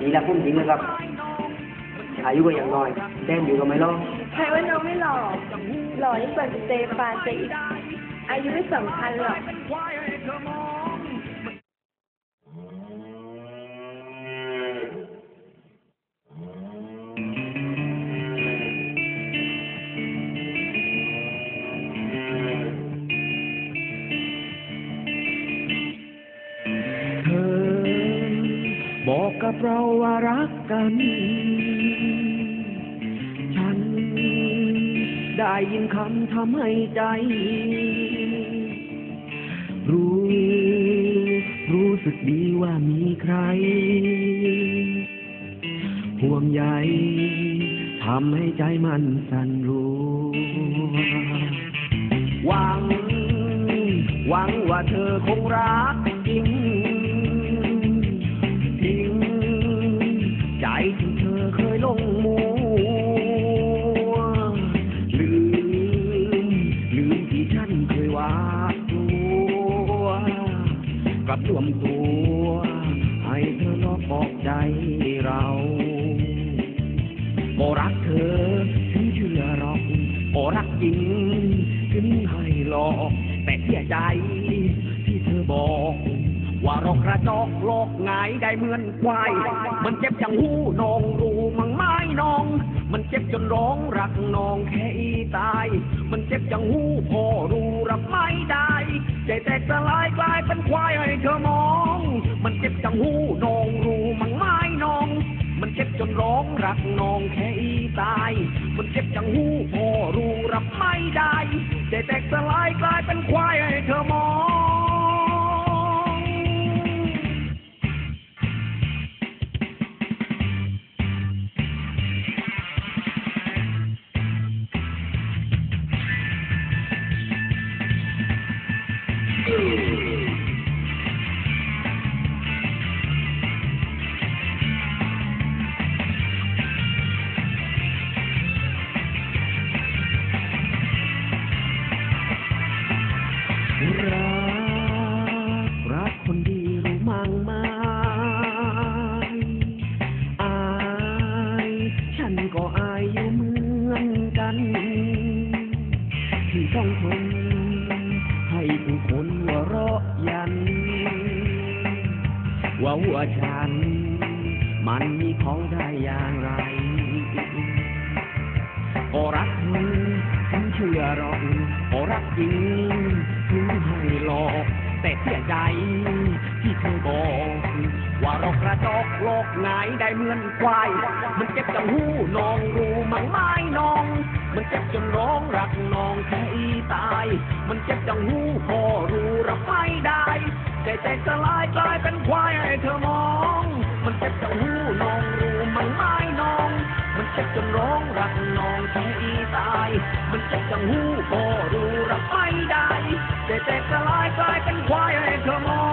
ดีละพุ่มทิ้งเลยครับ อายุก็ยังน้อยแดนอยู่กับไม่รอดใครว่าน้องไม่หล่อหล่อยิ่งกว่าสเตฟานเจอีกอายุไม่สำคัญหรอก กับเราว่ารักกัน ฉันได้ยินคำทำให้ใจ รู้ รู้สึกดีว่ามีใคร ห่วงใยทำให้ใจมันสั่นรู้ หวัง หวังว่าเธอคงรัก กับรวมตัว ให้เธอลอกออกใจเราก็รักเธอถึงเชื่อหรอกก็รักจริงถึงให้หลอก แต่เสียใจที่เธอบอก ว่าเรากระจอกโลกไงได้เหมือนควาย มันเจ็บจังหูนองรูมังไม้นอง มันเจ็บจนร้องรักนองแค่ตาย มันเจ็บจังหูพอรู้รับไม่ได้ ใจแตกสลายกลายเป็นควายให้เธอมอง มันเจ็บจังหูนองรู้มังไม้นอง มันเจ็บจนร้องรักน้องแค่ตาย มันเจ็บจังหูพอรู้รับไม่ได้ ใจแตกสลายกลายเป็นควายให้ ว่าหัวฉัน มันมีของได้อย่างไรก็รักฉันเชื่อหรอกก็รักจริงถึงให้หลอกแต่เสียใจที่เธอบอกว่าเรากระจอกโลกไงายได้เหมือนควาย มันเจ็บจังหูน้องรู้มั้งไม้น้อง มันเจ็บจนร้องรักน้องแค่ตาย มันเจ็บจังหูพอรู้รับไม่ได้ ใจแตกสลายกลายเป็นควายให้เธอมอง มันเจ็บจะหูนองรูมันไม่นอง มันเจ็บจนร้องรักนองแค่อีตาย มันเจ็บจังหูพอรู้รับไม่ได้ใจแตกสลายกลายเป็นควายให้เธอมอง